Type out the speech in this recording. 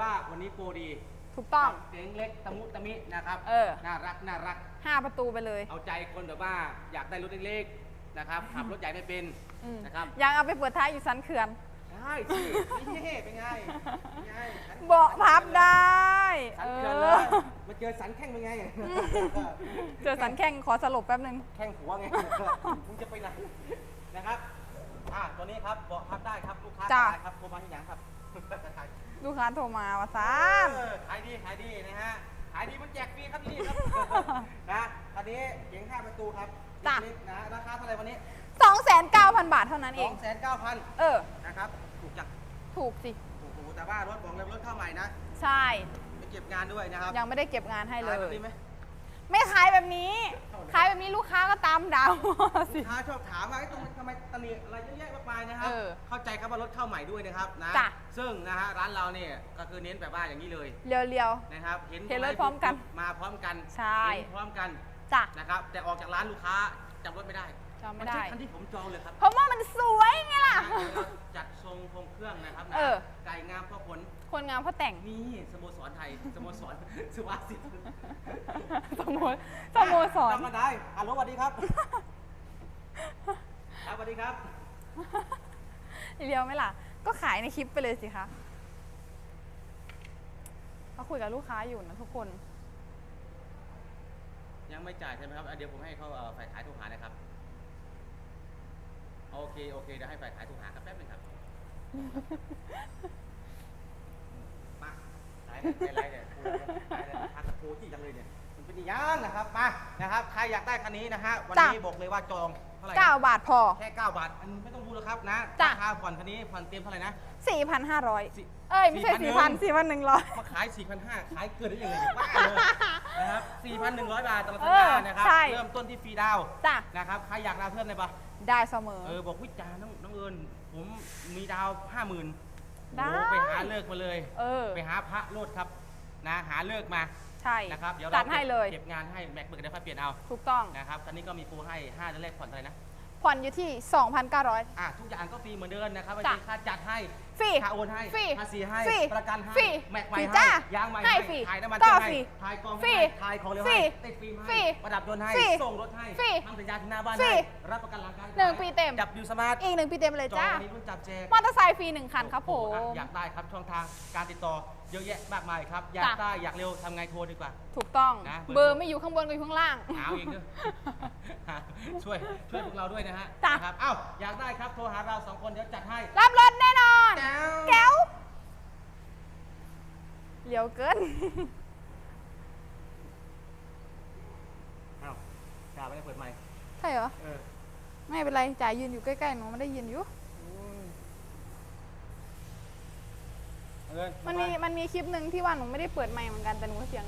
ว่าวันนี้โปรดีถูกต้องเสียงเล็กตะมุตะมินะครับเออ น่ารักน่ารัก ห้าประตูไปเลย เอาใจคนแบบว่าอยากได้รถเล็กๆนะครับขับรถใหญ่ไม่เป็นอืมนะครับยังเอาไปเปิดท้ายอยู่สันเขื่อน ได้สินี่เป็นไงเป็นไงสันเบาะพับได้ สัเอนเขื่อนอเลยมาเจอสันแข้งเป็นไง เจอสันแข้งขอสลบแป๊บนึง แข้งหัวไง มึงจะไปไหนนะครับ อ่าตัวนี้ครับเบาะพับได้ครับลูกค้าจ้ะขายครับโทรมาที่ไหนครับ ลูกค้าโทรมาว่าซานเออขายดีขายดีนะฮะขายดีมันแจกฟรีครับที่นี่ครับ นะคันนี้เก๋งห้าประตูครับจ้ะ เล็กๆนะราคาเท่าไหร่วันนี้สองแสนเก้าพันบาทเท่านั้นสเอองง แสนเก้าพันเออ นะครับถูกจักถูกสิ โอ้โหแต่ว่ารถบอกเลยรถเข้าใหม่นะใช่ ไปเก็บงานด้วยนะครับยังไม่ได้เก็บงานให้เลขายแบบย นี้ไหม ไม่ขายแบบนี้ ขายแบบนี้ลูกค้าก็ตามดาวสิ ลูกค้าชอบถามว่าไอ้ตรงทำไมตำหนิอะไรเยอะแยะมากมายนะครับ เออเข้าใจครับว่ารถเข้าใหม่ด้วยนะครับนะ จ้ะ ซึ่งนะฮะร้านเราเนี่ยก็คือเน้นแบบว่าอย่างนี้เลยเรียว นะครับ เห็นเห็นรถตงไหพร้อมกันมาพร้อมกันใช่ เห็นพร้อมกันๆจ้ะนะครับ แต่ออกจากร้านลูกค้าจำรถไม่ได้จำไม่ได้ นใช่คันที่ผมจองเลยครับ เพราะว่ามันสวย แต่งนี่สโมสรไทย สโมสรสุภาษิตสโมสโมสรจำมาได้ฮัลโหลสวัสดีครับครับสวัสดีครับเรียวไหมล่ะ ก็ขายในคลิปไปเลยสิคะเขาคุยกับลูกค้าอยู่นะทุกคน ยังไม่จ่ายใช่ไหมครับอะเดี๋ยวผมให้เขาเอ่อฝ่ายขายโทรหานะครับ โอเค โอเคเดี๋ยวให้ฝ่ายขายโทรหาครับแป๊บหนึงครับมาสาย ใครเนี่ยทางกระทูที่จังเลยเนี่ยมันเป็นยัางนะครับมานะครับใครอยากได้คันนี้นะฮะวันนี้บอกเลยว่าจองเท่าไหร่นะ 9 บาทพอ แค่ 9 บาท อันไม่ต้องพูดแล้วครับนะจ้ะ ราคาผ่อนคันนี้ผ่อนเต็มเท่าไหร่นะ สี่ 4,500 เอ้ย ไม่ใช่4,000 4,100 มาขาย 4,500 ขายเกินได้ยังไงเนี่ยบ้าเลยนะครับ 4,100 บาทตลอดสัปดาห์นะครับเริ่มต้นที่ฟรีดาวนะครับ ใครอยากดาวเพิ่มได้ปะได้เสมอ เออ บอกวิจารณ์น้องน้องเอิญผมมีดาว 50,000 ได้ไปหาเลิกมาเลย เออ ไปหาพระโลดครับนะหาเลิกมาใช่ นะครับเดี๋ยวเราจัดให้เลย เก็บงานให้แม็กเบิกได้ค่อยเปลี่ยนเอาถูกต้อง นะครับตอนนี้ก็มีปูให้5เดือนแรกผ่อนเท่ไรนะ ผ่อนอยู่ที่ 2,900 อะทุกอย่างก็ฟรีเหมือนเดิมนะครับไม่จ้ะ มีค่าจัดให้ฟรี ค่าโอนให้ฟรีภาษีให้ฟรีประกันให้ฟรีแม็กใหม่ฟรีให้จ้ะยางใหม่ให้ให้ฟรีถ่ายน้ำมันก็เครื่องฟรีให้ถ่ายกองฟรีให้ถ่ายของเร็วฟรีให้ติดฟิล์มฟรีให้ประดับยนต์ให้ฟรีส่งรถให้ฟรีทำสัญญาที่หน้าบ้านฟรีให้รับประกันหลังการหนึ่งปีเต็ม จับดิวสมาร์ทอีกหนึ่งปีเต็มไปเลยจอจ้างวันนี้รุ่นจับแจกมอเตอร์ไซค์ฟรีหนึ่งคันครับผโอ้โหมอะอยากได้ครับช่องทางการติดต่อ เยอะแยะมากมายครับ อยากจ้ะ ได้อยากเร็วทำไงโทรดีกว่า ถูกต้อง นะเบอร์ไม่อยู่ข้างบนก็อยู่ข้างล่าง หาเอาเองเด้อช่วยช่วยพวกเราด้วยนะฮะจ้ะ นะครับอ้าวอยากได้ครับโทรหาเราสองคนเดี๋ยวจัดให้รับรถแน่นอน แก้วแก้วเลี้ยวเกิน อ้าวจ่าไม่ได้เปิดไมค์ใช่เหรอ เออ ไม่เป็นไรจ่ายยืนอยู่ใกล้ๆ หนูมันได้ยินอยู่ เอิญ มันมีมันมีคลิปหนึ่งที่ว่าหนูไม่ได้เปิดไมค์เหมือนกันแต่หนูเสียง